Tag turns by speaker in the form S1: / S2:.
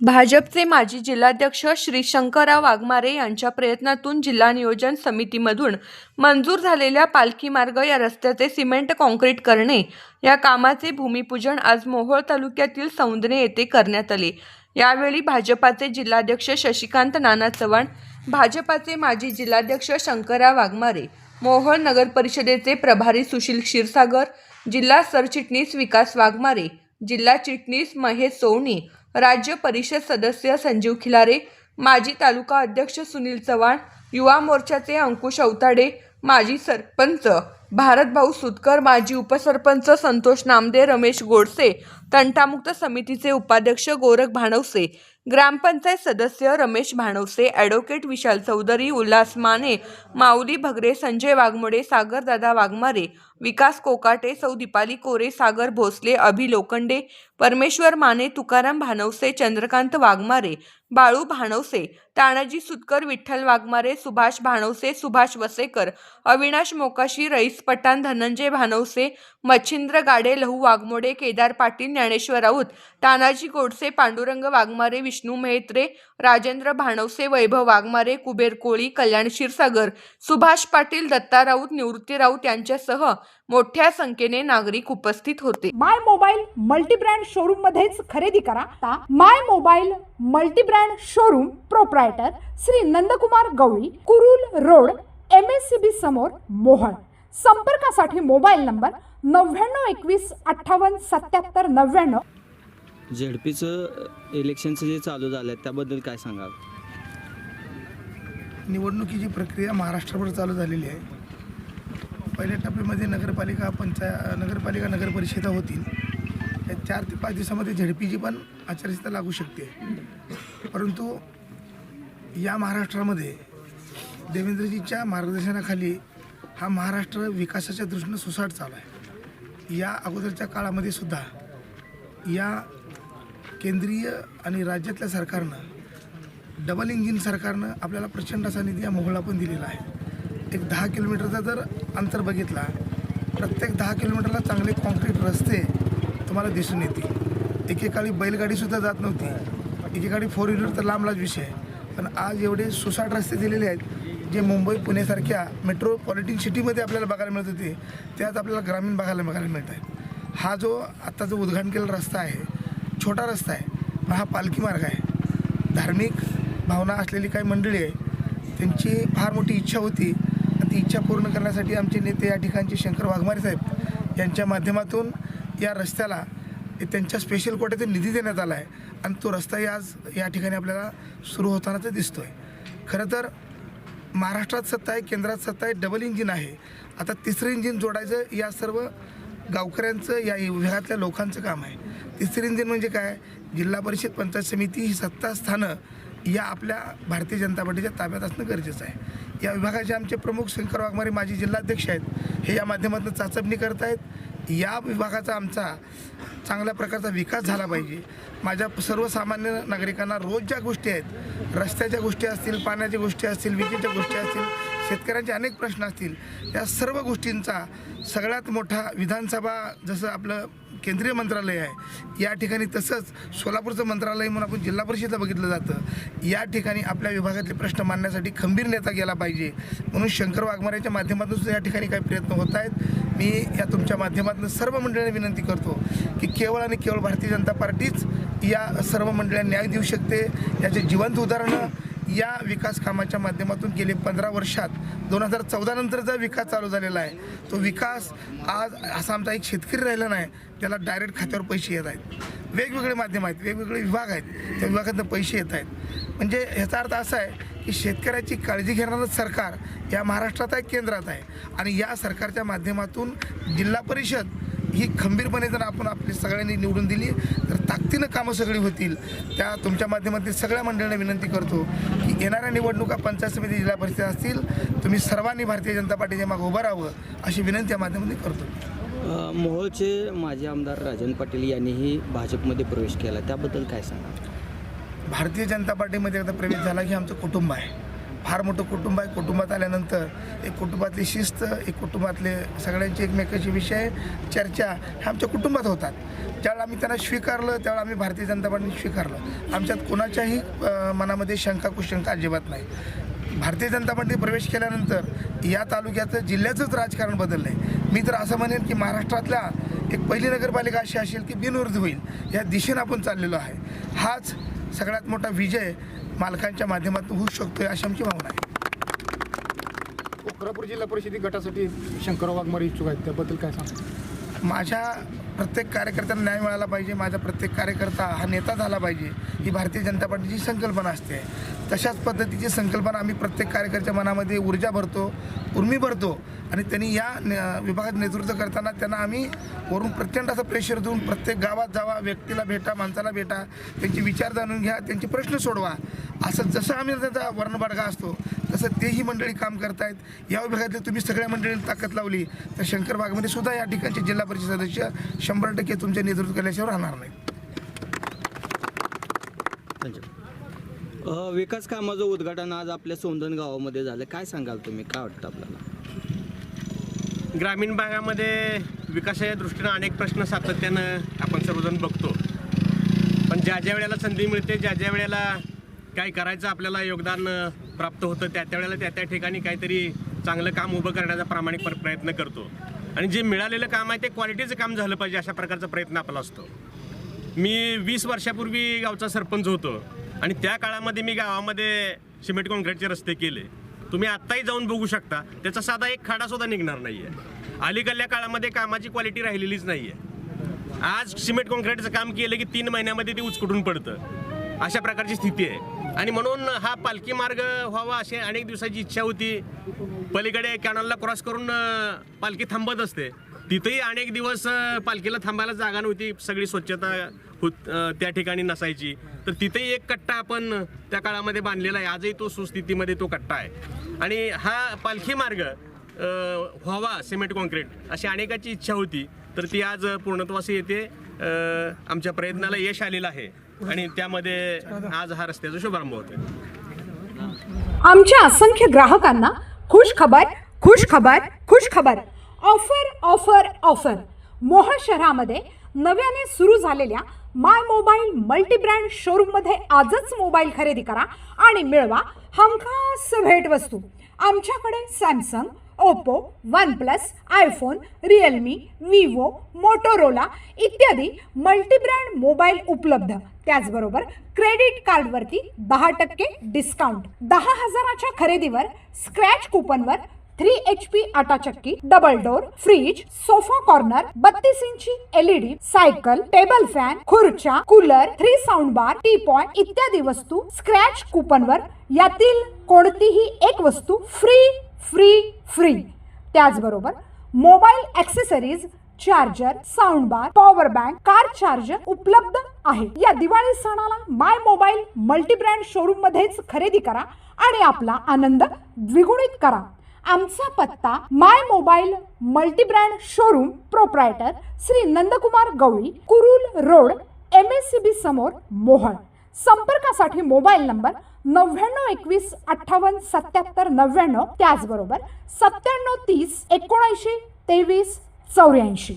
S1: भाजपचे माजी जिल्हाध्यक्ष श्री शंकरराव वाघमारे यांच्या प्रयत्नातून जिल्हा नियोजन समितीमधून मंजूर झालेल्या पालखी मार्ग या रस्त्याचे सिमेंट कॉन्क्रीट करणे या कामाचे भूमिपूजन आज मोहोळ तालुक्यातील सौंदणे येथे करण्यात आले. यावेळी भाजपाचे जिल्हाध्यक्ष शशिकांत नाना चव्हाण भाजपाचे माजी जिल्हाध्यक्ष शंकरराव वाघमारे मोहोळ नगर परिषदेचे प्रभारी सुशील क्षीरसागर जिल्हा सरचिटणीस विकास वाघमारे जिल्हा चिटणीस महेश सोवणी राज्य परिषद सदस्य संजीव खिलारे माजी तालुका अध्यक्ष सुनील चव्हाण युवा मोर्चाचे अंकुश अवताडे माजी सरपंच भारतभाऊ सुतकर माजी उपसरपंच संतोष नामदे रमेश गोडसे तंटामुक्त समितीचे उपाध्यक्ष गोरख भाणवसे ग्रामपंचायत सदस्य रमेश भाणवसे ॲडव्होकेट विशाल चौधरी उल्हास माने माऊली भगरे संजय वाघमोडे सागरदादा वाघमारे विकास कोकाटे सौ दीपाली कोरे सागर भोसले अभि लोखंडे परमेश्वर माने तुकाराम भानवसे चंद्रकांत वाघमारे बाळू भाणवसे तानाजी सुतकर विठ्ठल वाघमारे सुभाष भाणवसे सुभाष वसेकर अविनाश मोकाशी रईस पठाण धनंजय भानवसे मच्छिंद्र गाडे लहू वाघमोडे केदार पाटील ज्ञानेश्वर राऊत तानाजी गोडसे पांडुरंग वाघमारे विष्णू मेहत्रे राजेंद्र भाणवसे वैभव वाघमारे कुबेर कोळी कल्याण क्षीरसागर सुभाष पाटील दत्ता राऊत निवृत्ती राऊत यांच्यासह मोठ्या संख्येने नागरिक उपस्थित होते.
S2: माय मोबाईल मल्टीब्रँड शोरूम मध्येच खरेदी करा. आता my mobile multibrand showroom proprietor Shri Nandkumar Gawali Kurul road M S C B समोर मोहळ. संपर्कासाठी मोबाईल नंबर नव्याण्णव एकवीस अठ्ठावन्न सत्याहत्तर नव्याण्णव.
S3: झेडपीचं इलेक्शनचं जे चालू झालं आहे त्याबद्दल काय सांगाल?
S4: निवडणुकीची प्रक्रिया महाराष्ट्रभर चालू झालेली आहे. पहिल्या टप्प्यामध्ये नगरपालिका पंचाय नगरपालिका नगरपरिषदा होतील. त्या चार ते पाच दिवसामध्ये झडपीची पण आचारसंहिता लागू शकते. परंतु या महाराष्ट्रामध्ये देवेंद्रजीच्या मार्गदर्शनाखाली हा महाराष्ट्र विकासाच्या दृष्टीनं सुसाट चालू आहे. या अगोदरच्या काळामध्ये सुद्धा या केंद्रीय आणि राज्यातल्या सरकारनं डबल इंजिन सरकारनं आपल्याला प्रचंड असा निधी या मोहळा पण दिलेला आहे. एक दहा किलोमीटरचा जर अंतर बघितला प्रत्येक दहा किलोमीटरला चांगले कॉन्क्रीट रस्ते तुम्हाला दिसून येतील. एकेकाळी बैलगाडीसुद्धा जात नव्हती. एकेकाळी फोर व्हीलर तर लांबलाच विषय आहे. पण आज एवढे सुसाट रस्ते दिलेले आहेत जे मुंबई पुणेसारख्या मेट्रोपॉलिटन सिटीमध्ये आपल्याला बघायला मिळत होते ते आज आपल्याला ग्रामीण भागाला बघायला मिळत आहे हा जो आत्ता जो उद्घाटन केलेला रस्ता आहे छोटा रस्ता आहे पण हा पालखी मार्ग आहे. धार्मिक भावना असलेली काही मंडळी आहे त्यांची फार मोठी इच्छा होती ती इच्छा पूर्ण करण्यासाठी आमचे नेते या ठिकाणचे शंकर वाघमारे साहेब यांच्या माध्यमातून या रस्त्याला त्यांच्या स्पेशल कोट्यातून निधी देण्यात आला आहे. आणि तो रस्ताही आज या ठिकाणी आपल्याला सुरू होतानाच दिसतो आहे खरं तर महाराष्ट्रात सत्ता आहे केंद्रात सत्ता आहे डबल इंजिन आहे. आता तिसरं इंजिन जोडायचं या सर्व गावकऱ्यांचं या विभागातल्या लोकांचं काम आहे. तिसरं इंजिन म्हणजे काय? जिल्हा परिषद पंचायत समिती ही सत्ता स्थानं या आपल्या भारतीय जनता पार्टीच्या ताब्यात असणं गरजेचं आहे. या विभागाचे आमचे प्रमुख शंकर वाघमारे माजी जिल्हाध्यक्ष आहेत. हे या माध्यमातून चाचपणी करत आहेत या विभागाचा आमचा चांगल्या प्रकारचा विकास झाला पाहिजे. माझ्या सर्वसामान्य नागरिकांना रोज ज्या गोष्टी आहेत रस्त्याच्या गोष्टी असतील पाण्याच्या गोष्टी असतील विजेच्या गोष्टी असतील शेतकऱ्यांचे अनेक प्रश्न असतील या सर्व गोष्टींचा सगळ्यात मोठा विधानसभा जसं आपलं केंद्रीय मंत्रालय आहे. या ठिकाणी तसंच सोलापूरचं मंत्रालय म्हणून आपण जिल्हा परिषदला बघितलं जातं. या ठिकाणी आपल्या विभागातले प्रश्न मांडण्यासाठी खंबीर नेता गेला पाहिजे. म्हणून शंकर वाघमारेच्या माध्यमातून सुद्धा या ठिकाणी काही प्रयत्न होत आहेत. मी या तुमच्या माध्यमातून सर्व मंडळींना विनंती करतो की केवळ आणि केवळ भारतीय जनता पार्टीच या सर्व मंडळींना न्याय देऊ शकते. याचे जिवंत उदाहरणं या विकास कामाच्या माध्यमातून गेले पंधरा वर्षात दोन हजार चौदा नंतरचा विकास चालू झालेला आहे तो विकास आज असा आमचा एक शेतकरी राहिला नाही त्याला डायरेक्ट खात्यावर पैसे येत आहेत. वेगवेगळे माध्यम आहेत वेगवेगळे विभाग आहेत त्या विभागातनं पैसे येत आहेत. म्हणजे ह्याचा अर्थ असा आहे की शेतकऱ्याची काळजी घेणारं सरकार या महाराष्ट्रात आहे केंद्रात आहे. आणि या सरकारच्या माध्यमातून जिल्हा परिषद ही खंबीरपणे जर आपण आपली सगळ्यांनी निवडून दिली तर ताकदीनं कामं सगळी होतील. त्या तुमच्या माध्यमातून सगळ्या मंडळींना विनंती करतो की येणाऱ्या निवडणुका पंचायत समिती जिल्हा परिषद असतील तुम्ही सर्वांनी भारतीय जनता पार्टीच्या मागे उभं राहावं अशी विनंती या माध्यमातून करतो.
S3: मोहोळचे माजी आमदार राजन पाटील यांनीही भाजपमध्ये प्रवेश केला. त्याबद्दल काय सांगा
S4: भारतीय जनता पार्टीमध्ये एकदा प्रवेश झाला की आमचं कुटुंब आहे. फार मोठं कुटुंब आहे. कुटुंबात आल्यानंतर एक कुटुंबातली शिस्त एक कुटुंबातले सगळ्यांची एकमेकाचे विषय चर्चा ह्या आमच्या कुटुंबात होतात. ज्यावेळेला आम्ही त्यांना स्वीकारलं त्यावेळेला आम्ही भारतीय जनता पार्टीने स्वीकारलं. आमच्यात कोणाच्याही मनामध्ये शंका कुशंका अजिबात नाही. भारतीय जनता पार्टी प्रवेश केल्यानंतर या तालुक्याचं जिल्ह्याचंच राजकारण बदललं आहे मी तर असं म्हणेन की महाराष्ट्रातल्या एक पहिली नगरपालिका अशी असेल की बिनविरोध होईल. या दिशेनं आपण चाललेलो आहे. हाच सगळ्यात मोठा विजय मालकांच्या माध्यमातून होऊ शकतोय अशी आमची भावना आहे.
S5: कोल्हापूर जिल्हा परिषद गटासाठी शंकरराव वाघमारे इच्छुक आहेत. त्याबद्दल काय सांगा
S4: माझ्या प्रत्येक कार्यकर्त्यांना न्याय मिळाला पाहिजे. माझा प्रत्येक कार्यकर्ता हा नेता झाला पाहिजे. ही भारतीय जनता पार्टीची संकल्पना असते. तशाच पद्धतीची संकल्पना आम्ही प्रत्येक कार्यकर्त्याच्या मनामध्ये ऊर्जा भरतो उर्मी भरतो आणि त्यांनी या न- विभागात नेतृत्व करताना त्यांना आम्ही वरून प्रचंड असं प्रेशर देऊन प्रत्येक गावात जावा व्यक्तीला भेटा माणसाला भेटा त्यांचे विचार जाणून घ्या त्यांचे प्रश्न सोडवा. असं जसं आम्ही त्याचा वर्णबाडगा असतो तसं तेही मंडळी काम करतायत. या विभागातले तुम्ही सगळ्या मंडळींनी ताकद लावली. तर शंकर बागमध्ये सुद्धा या ठिकाणचे जिल्हा परिषद सदस्य शंभर टक्के तुमचे नेतृत्व केल्याशिवाय राहणार नाही.
S3: अ, विकास कामाचं उद्घाटन आज आपल्या सोंदण गावामध्ये झालं. काय सांगाल तुम्ही? काय वाटतं आपल्याला?
S6: ग्रामीण भागामध्ये विकासाच्या दृष्टीनं अनेक प्रश्न सातत्यानं आपण सर्वजण बघतो. पण ज्या ज्या वेळेला संधी मिळते ज्या ज्या वेळेला काय करायचं आपल्याला योगदान प्राप्त होतं त्या त्या वेळेला त्या त्या ठिकाणी काहीतरी चांगलं काम उभं करण्याचा प्रामाणिक पर- प्रयत्न करतो. आणि जे मिळालेलं काम आहे ते क्वालिटीचं काम झालं पाहिजे अशा प्रकारचा प्रयत्न आपला असतो. मी वीस वर्षापूर्वी गावचा सरपंच होतो आणि त्या काळामध्ये मी गावामध्ये सिमेंट कॉन्क्रीटचे रस्ते केले. तुम्ही आत्ताही जाऊन बघू शकता त्याचा साधा एक खाडासुद्धा निघणार नाही आहे अलीकडल्या काळामध्ये कामाची क्वालिटी राहिलेलीच नाही आहे आज सिमेंट कॉन्क्रीटचं काम केलं की तीन महिन्यामध्ये ते उचकुटून पडतं. अशा प्रकारची स्थिती आहे. आणि म्हणून हा पालखी मार्ग व्हावा अशी अनेक दिवसाची इच्छा होती. पलीकडे कॅनलला क्रॉस करून पालखी थांबत असते. तिथेही अनेक दिवस पालखीला थांबायला जागा नव्हती. सगळी स्वच्छता होत त्या ठिकाणी नसायची. तर तिथेही एक कट्टा आपण त्या काळामध्ये बांधलेला आहे. आजही तो सुस्थितीमध्ये तो कट्टा आहे. आणि हा पालखी मार्ग व्हावा सिमेंट कॉन्क्रीट अशी अनेकाची इच्छा होती. तर ती आज पूर्णत्वास येते. आमच्या प्रयत्नाला यश आलेलं आहे. आणि त्यामध्ये आज हा रस्त्याचा शुभारंभ होतो
S2: आमच्या असंख्य ग्राहकांना खुश खबर खुश खबर खुश खबर. Offer offer offer. मोहोळ शहरामध्ये नव्याने सुरू झालेल्या माय मोबाईल मल्टीब्रँड शोरूममध्ये आजच मोबाईल खरेदी करा आणि मिळवा हमखास भेटवस्तू. आमच्याकडे Samsung Oppo one plus iPhone Realme Vivo Motorola इत्यादी मल्टीब्रँड मोबाईल उपलब्ध. त्याचबरोबर क्रेडिट कार्डवरती दहा टक्के डिस्काउंट दहा हजाराच्या खरेदीवर स्क्रॅच कुपनवर three H P आटाचक्की double door fridge sofa corner बत्तीस इंची एलईडी सायकल टेबल फॅन खुर्च्या cooler three sound bar T point इत्यादी वस्तू स्क्रॅच कुपनवर यातील कोणतीही एक वस्तू फ्री फ्री फ्री. त्याचबरोबर mobile accessories charger sound bar power bank car charger उपलब्ध आहे. या दिवाळी सणाला माय मोबाईल मल्टीब्रँड शोरूम मध्येच खरेदी करा आणि आपला आनंद द्विगुणित करा. आमचा पत्ता my mobile multibrand showroom proprietor Shri Nandkumar Gawali Kurul road M S C B समोर मोहळ. संपर्कासाठी मोबाईल नंबर नव्याण्णव एकवीस अठ्ठावन्न सत्याहत्तर नव्याण्णव त्याचबरोबर सत्त्याण्णव तीस एकोणऐंशी तेवीस चौऱ्याऐंशी.